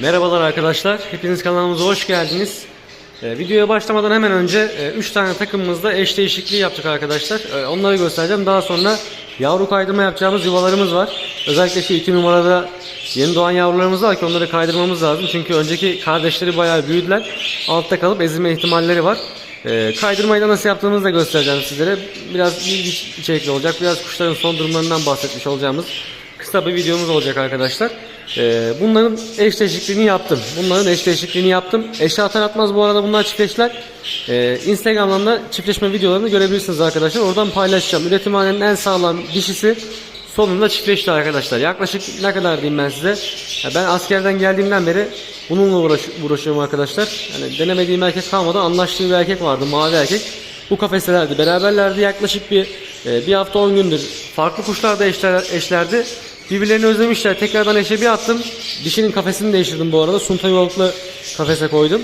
Merhabalar arkadaşlar. Hepiniz kanalımıza hoş geldiniz. Ee, videoya başlamadan hemen önce 3 tane takımımızda eş değişikliği yaptık arkadaşlar. Ee, onları göstereceğim. Daha sonra yavru kaydırma yapacağımız yuvalarımız var. Özellikle şu 2 numarada yeni doğan yavrularımız var ki onları kaydırmamız lazım. Çünkü önceki kardeşleri bayağı büyüdüler. Altta kalıp ezilme ihtimalleri var. Ee, kaydırmayı da nasıl yaptığımızı da göstereceğim sizlere. Biraz bilgi içerikli olacak. Biraz kuşların son durumlarından bahsetmiş olacağımız kısa bir videomuz olacak arkadaşlar. Ee, bunların eş değişikliğini yaptım. Bunların eş değişikliğini yaptım. Eşe atar atmaz bu arada bunlar çiftleşler. Ee, Instagram'dan da çiftleşme videolarını görebilirsiniz arkadaşlar. Oradan paylaşacağım. Üretimhanenin en sağlam dişisi sonunda çiftleşti arkadaşlar. Yaklaşık ne kadar diyeyim ben size. Ya ben askerden geldiğimden beri bununla uğraş, uğraşıyorum arkadaşlar. Yani denemediğim erkek kalmadı. Anlaştığım bir erkek vardı. Mavi erkek. Bu kafeselerdi. Beraberlerdi yaklaşık bir e, bir hafta 10 gündür. Farklı kuşlar da eşler, eşlerdi. Birbirlerini özlemişler. Tekrardan eşe bir attım. Dişinin kafesini değiştirdim bu arada. Sunta yoğurtlu kafese koydum.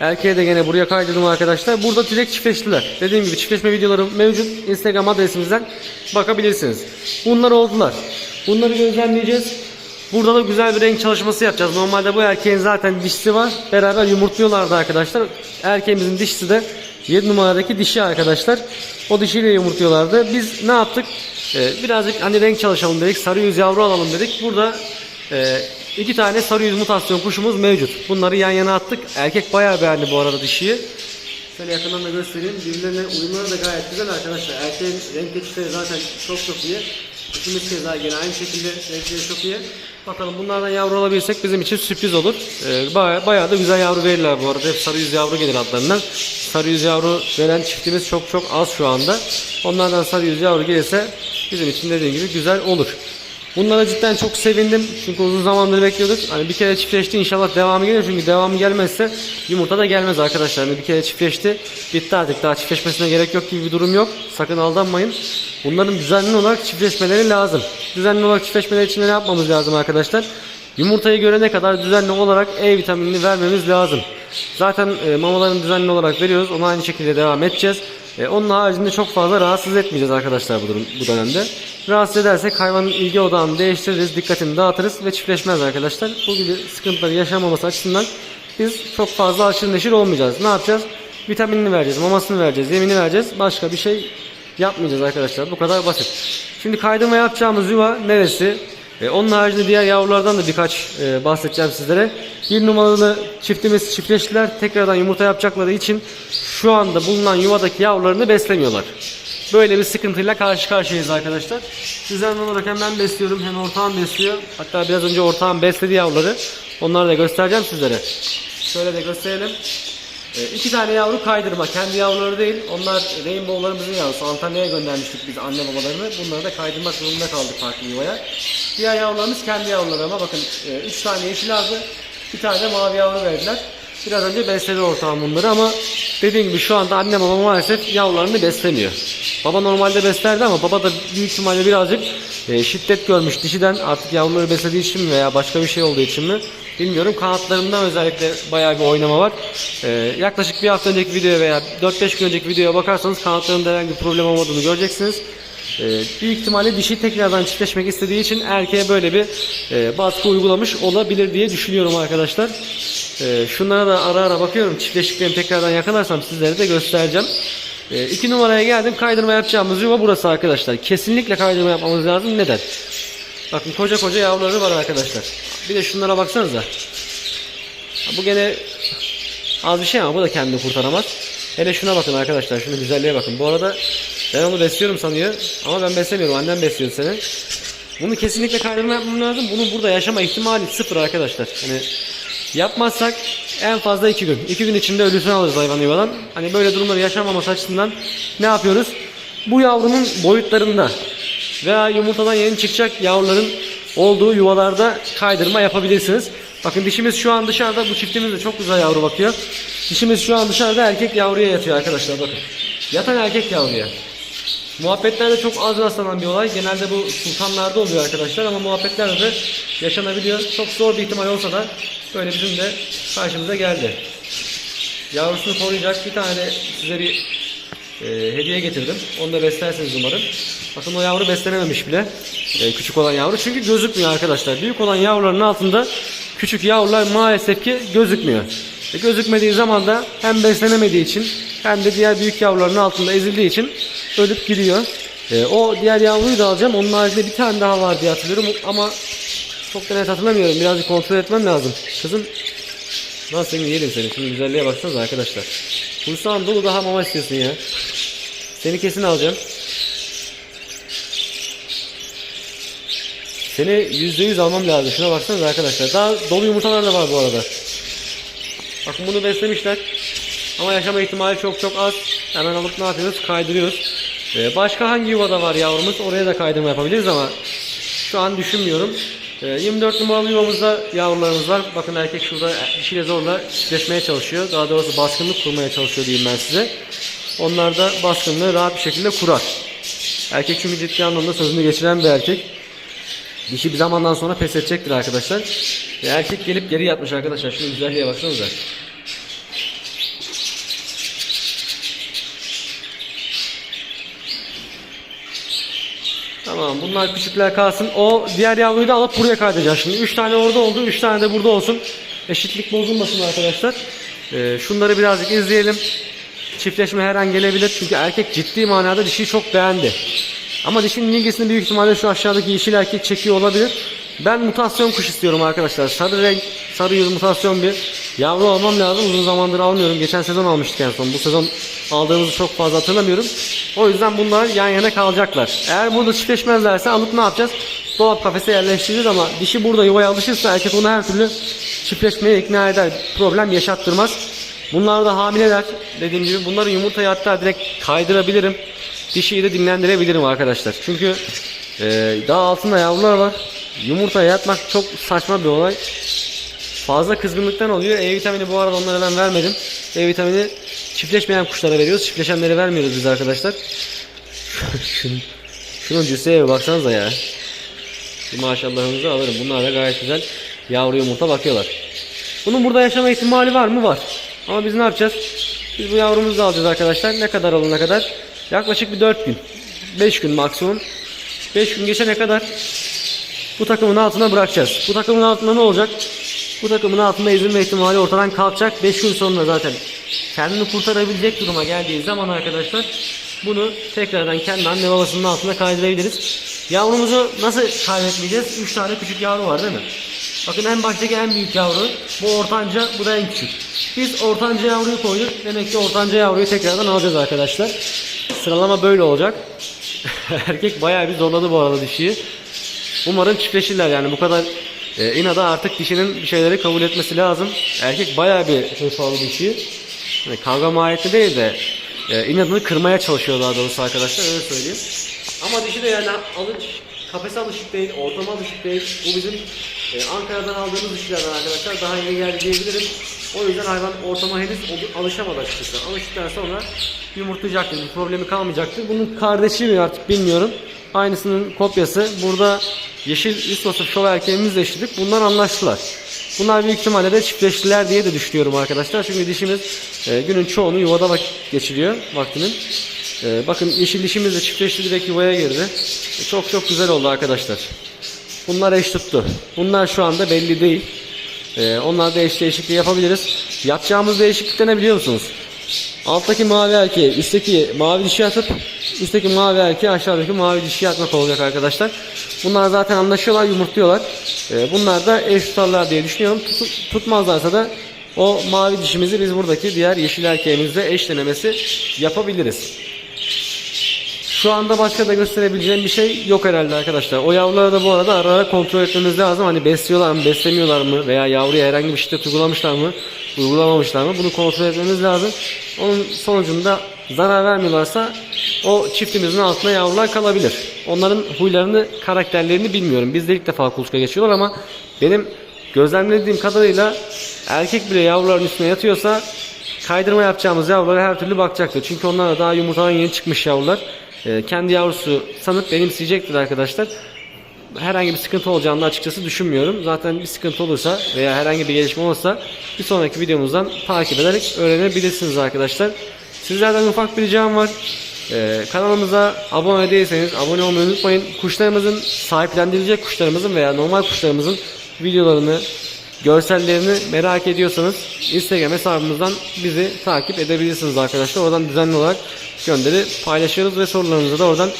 Erkeğe de gene buraya kaydırdım arkadaşlar. Burada direkt çiftleştiler. Dediğim gibi çiftleşme videoları mevcut. Instagram adresimizden bakabilirsiniz. Bunlar oldular. Bunları gözlemleyeceğiz. Burada da güzel bir renk çalışması yapacağız. Normalde bu erkeğin zaten dişisi var. Beraber yumurtluyorlardı arkadaşlar. Erkeğimizin dişisi de 7 numaradaki dişi arkadaşlar. O dişiyle yumurtluyorlardı. Biz ne yaptık? Ee, birazcık hani renk çalışalım dedik. Sarı yüz yavru alalım dedik. Burada e, iki tane sarı yüz mutasyon kuşumuz mevcut. Bunları yan yana attık. Erkek bayağı beğendi bu arada dişiyi. Şöyle yakından da göstereyim. Birbirlerine uyumları da gayet güzel arkadaşlar. Erkeğin renk geçişleri zaten çok çok iyi. İkimiz keza gene aynı şekilde renkleri çok iyi. Bakalım bunlardan yavru alabilirsek bizim için sürpriz olur. Ee, bayağı, bayağı da güzel yavru verirler bu arada. Hep sarı yüz yavru gelir adlarından. Sarı yüz yavru veren çiftimiz çok çok az şu anda. Onlardan sarı yüz yavru gelirse bizim için dediğim gibi güzel olur. Bunlara cidden çok sevindim. Çünkü uzun zamandır bekliyorduk. Hani bir kere çiftleşti inşallah devamı gelir. Çünkü devamı gelmezse yumurta da gelmez arkadaşlar. Hani bir kere çiftleşti. Bitti artık. Daha çiftleşmesine gerek yok gibi bir durum yok. Sakın aldanmayın. Bunların düzenli olarak çiftleşmeleri lazım. Düzenli olarak çiftleşmeleri için ne yapmamız lazım arkadaşlar? Yumurtayı görene kadar düzenli olarak E vitaminini vermemiz lazım. Zaten e, mamalarını düzenli olarak veriyoruz. Ona aynı şekilde devam edeceğiz. E, onun haricinde çok fazla rahatsız etmeyeceğiz arkadaşlar bu, durum, bu dönemde. Rahatsız edersek hayvanın ilgi odağını değiştiririz, dikkatini dağıtırız ve çiftleşmez arkadaşlar. Bu gibi sıkıntıları yaşamaması açısından biz çok fazla aşırı neşir olmayacağız. Ne yapacağız? Vitaminini vereceğiz, mamasını vereceğiz, yemini vereceğiz. Başka bir şey yapmayacağız arkadaşlar. Bu kadar basit. Şimdi kaydırma yapacağımız yuva neresi? E, onun haricinde diğer yavrulardan da birkaç e, bahsedeceğim sizlere. Bir numaralı çiftimiz çiftleştiler. Tekrardan yumurta yapacakları için şu anda bulunan yuvadaki yavrularını beslemiyorlar. Böyle bir sıkıntıyla karşı karşıyayız arkadaşlar. Düzenli olarak hem ben besliyorum hem ortağım besliyor. Hatta biraz önce ortağım besledi yavruları. Onları da göstereceğim sizlere. Şöyle de gösterelim. E, iki tane yavru kaydırma. Kendi yavruları değil. Onlar rainbow'larımızın yavrusu. Antalya'ya göndermiştik biz anne babalarını. Bunları da kaydırmak zorunda kaldık farklı yuvaya. Diğer yavrularımız kendi yavruları ama bakın 3 tane yeşil aldı. Bir tane mavi yavru verdiler. Biraz önce besledi ortağım bunları ama dediğim gibi şu anda anne baba maalesef yavrularını beslemiyor. Baba normalde beslerdi ama baba da büyük ihtimalle birazcık e, şiddet görmüş dişiden artık yavruları beslediği için mi veya başka bir şey olduğu için mi bilmiyorum. Kanatlarımdan özellikle bayağı bir oynama var. E, yaklaşık bir hafta önceki videoya veya 4-5 gün önceki videoya bakarsanız kanatlarımda herhangi bir problem olmadığını göreceksiniz. Ee, büyük ihtimalle dişi tekrardan çiftleşmek istediği için erkeğe böyle bir e, baskı uygulamış olabilir diye düşünüyorum arkadaşlar. Ee, şunlara da ara ara bakıyorum. Çiftleşiklerimi tekrardan yakalarsam sizlere de göstereceğim. Ee, iki numaraya geldim. Kaydırma yapacağımız yuva burası arkadaşlar. Kesinlikle kaydırma yapmamız lazım. Neden? Bakın koca koca yavruları var arkadaşlar. Bir de şunlara baksanıza. Bu gene az bir şey ama bu da kendini kurtaramaz. Hele şuna bakın arkadaşlar. Şunu güzelliğe bakın. Bu arada ben onu besliyorum sanıyor. Ama ben beslemiyorum. Annem besliyor seni. Bunu kesinlikle kaydırma yapmam lazım. Bunun burada yaşama ihtimali sıfır arkadaşlar. Hani yapmazsak en fazla iki gün. İki gün içinde ölüsünü alırız hayvanı yuvadan. Hani böyle durumları yaşanmaması açısından ne yapıyoruz? Bu yavrunun boyutlarında veya yumurtadan yeni çıkacak yavruların olduğu yuvalarda kaydırma yapabilirsiniz. Bakın dişimiz şu an dışarıda. Bu çiftimiz de çok güzel yavru bakıyor. Dişimiz şu an dışarıda erkek yavruya yatıyor arkadaşlar bakın. Yatan erkek yavruya. Muhabbetlerde çok az rastlanan bir olay. Genelde bu sultanlarda oluyor arkadaşlar ama muhabbetlerde de yaşanabiliyor. Çok zor bir ihtimal olsa da böyle bizim de karşımıza geldi. Yavrusunu koruyacak bir tane size bir e, hediye getirdim. Onu da beslersiniz umarım. Bakın o yavru beslenememiş bile. E, küçük olan yavru. Çünkü gözükmüyor arkadaşlar. Büyük olan yavruların altında küçük yavrular maalesef ki gözükmüyor. E, gözükmediği zaman da hem beslenemediği için hem de diğer büyük yavruların altında ezildiği için ölüp gidiyor. E, o diğer yavruyu da alacağım. Onun haricinde bir tane daha var diye hatırlıyorum ama çok da net hatırlamıyorum. Birazcık kontrol etmem lazım. Kızım seni yiyelim seni. Şimdi güzelliğe baksanıza arkadaşlar. Kursağın dolu daha mama istiyorsun ya. Seni kesin alacağım. Seni %100 almam lazım. Şuna baksanıza arkadaşlar. Daha dolu yumurtalar da var bu arada. Bakın bunu beslemişler. Ama yaşama ihtimali çok çok az. Hemen alıp ne yapıyoruz? Kaydırıyoruz. Ee, başka hangi yuvada var yavrumuz? Oraya da kaydırma yapabiliriz ama şu an düşünmüyorum. Ee, 24 numaralı yuvamızda yavrularımız var. Bakın erkek şurada dişiyle zorla çiftleşmeye çalışıyor. Daha doğrusu baskınlık kurmaya çalışıyor diyeyim ben size. Onlar da baskınlığı rahat bir şekilde kurar. Erkek çünkü ciddi anlamda sözünü geçiren bir erkek. Dişi bir zamandan sonra pes edecektir arkadaşlar. Ve erkek gelip geri yatmış arkadaşlar. Şunun güzelliğe baksanıza. Tamam bunlar küçükler kalsın. O diğer yavruyu da alıp buraya kaydedeceğiz. Şimdi 3 tane orada oldu. 3 tane de burada olsun. Eşitlik bozulmasın arkadaşlar. Ee, şunları birazcık izleyelim. Çiftleşme her an gelebilir. Çünkü erkek ciddi manada dişiyi çok beğendi. Ama dişinin ilgisini büyük ihtimalle şu aşağıdaki yeşil erkek çekiyor olabilir. Ben mutasyon kuş istiyorum arkadaşlar. Sarı renk, sarı yüz mutasyon bir yavru almam lazım. Uzun zamandır almıyorum. Geçen sezon almıştık en son. Bu sezon aldığımızı çok fazla hatırlamıyorum. O yüzden bunlar yan yana kalacaklar. Eğer burada çiftleşmezlerse alıp ne yapacağız? Dolap kafese yerleştireceğiz ama dişi burada yuvaya alışırsa erkek onu her türlü çiftleşmeye ikna eder. Problem yaşattırmaz. Bunlar da hamileler. Dediğim gibi bunları yumurtaya hatta direkt kaydırabilirim. Dişiyi de dinlendirebilirim arkadaşlar. Çünkü e, daha altında yavrular var. Yumurtaya yatmak çok saçma bir olay. Fazla kızgınlıktan oluyor. E vitamini bu arada onlara ben vermedim. E vitamini çiftleşmeyen kuşlara veriyoruz. Çiftleşenlere vermiyoruz biz arkadaşlar. şunun cüsseye bir baksanıza ya. Bir maşallahınızı alırım. Bunlar da gayet güzel yavru yumurta bakıyorlar. Bunun burada yaşama ihtimali var mı? Var. Ama biz ne yapacağız? Biz bu yavrumuzu da alacağız arkadaşlar. Ne kadar alana kadar? Yaklaşık bir 4 gün. 5 gün maksimum. 5 gün geçene kadar bu takımın altına bırakacağız. Bu takımın altında ne olacak? Bu takımın altında ezilme ihtimali ortadan kalkacak. 5 gün sonra zaten kendini kurtarabilecek duruma geldiği zaman arkadaşlar bunu tekrardan kendi anne babasının altına kaydırabiliriz. Yavrumuzu nasıl kaydetmeyeceğiz? 3 tane küçük yavru var değil mi? Bakın en baştaki en büyük yavru. Bu ortanca, bu da en küçük. Biz ortanca yavruyu koyduk. Demek ki ortanca yavruyu tekrardan alacağız arkadaşlar. Sıralama böyle olacak. Erkek bayağı bir zorladı bu arada dişiyi. Umarım çiftleşirler yani bu kadar e, inada artık dişinin bir şeyleri kabul etmesi lazım. Erkek bayağı bir hırpaladı dişiyi. Yani kavga mahiyetli değil de e, inadını kırmaya çalışıyor daha doğrusu arkadaşlar öyle söyleyeyim. Ama dişi de yani alış, kafese alışık değil, ortama alışık değil. Bu bizim e, Ankara'dan aldığımız dişilerden arkadaşlar daha yeni geldi diyebilirim. O yüzden hayvan ortama henüz alışamadı açıkçası. Alıştıktan sonra yumurtlayacaktır, bir problemi kalmayacaktır. Bunun kardeşi mi artık bilmiyorum. Aynısının kopyası. Burada yeşil üst vasıf şov erkeğimizle eşitlik. Bunlar anlaştılar. Bunlar büyük ihtimalle de çiftleştiler diye de düşünüyorum arkadaşlar. Çünkü dişimiz e, günün çoğunu yuvada vakit geçiriyor vaktinin. E, bakın yeşil dişimiz de çiftleşti direkt yuvaya girdi. E, çok çok güzel oldu arkadaşlar. Bunlar eş tuttu. Bunlar şu anda belli değil. E, onlar da eş değişikliği yapabiliriz. Yapacağımız değişiklikte ne biliyor musunuz? Alttaki mavi erkeği üstteki mavi dişi atıp üstteki mavi erkeği aşağıdaki mavi dişi atmak olacak arkadaşlar. Bunlar zaten anlaşıyorlar yumurtluyorlar. Ee, bunlar da eş tutarlar diye düşünüyorum. Tut- tutmazlarsa da o mavi dişimizi biz buradaki diğer yeşil erkeğimizle eş denemesi yapabiliriz. Şu anda başka da gösterebileceğim bir şey yok herhalde arkadaşlar. O yavruları da bu arada ara ara kontrol etmemiz lazım. Hani besliyorlar mı, beslemiyorlar mı veya yavruya herhangi bir şiddet uygulamışlar mı, uygulamamışlar mı bunu kontrol etmemiz lazım. Onun sonucunda zarar vermiyorlarsa o çiftimizin altında yavrular kalabilir. Onların huylarını, karakterlerini bilmiyorum. Biz de ilk defa kuluçka geçiyorlar ama benim gözlemlediğim kadarıyla erkek bile yavruların üstüne yatıyorsa kaydırma yapacağımız yavrulara her türlü bakacaktır. Çünkü onlar da daha yumurtadan yeni çıkmış yavrular. Ee, kendi yavrusu sanıp benimseyecektir arkadaşlar. Herhangi bir sıkıntı olacağını açıkçası düşünmüyorum. Zaten bir sıkıntı olursa veya herhangi bir gelişme olursa bir sonraki videomuzdan takip ederek öğrenebilirsiniz arkadaşlar. Sizlerden ufak bir ricam var. Ee, kanalımıza abone değilseniz abone olmayı unutmayın. Kuşlarımızın sahiplendirilecek kuşlarımızın veya normal kuşlarımızın videolarını görsellerini merak ediyorsanız Instagram hesabımızdan bizi takip edebilirsiniz arkadaşlar. Oradan düzenli olarak gönderi paylaşıyoruz ve sorularınıza da oradan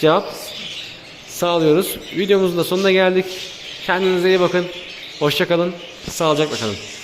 cevap sağlıyoruz. Videomuzun da sonuna geldik. Kendinize iyi bakın. Hoşçakalın. Sağlıcakla kalın.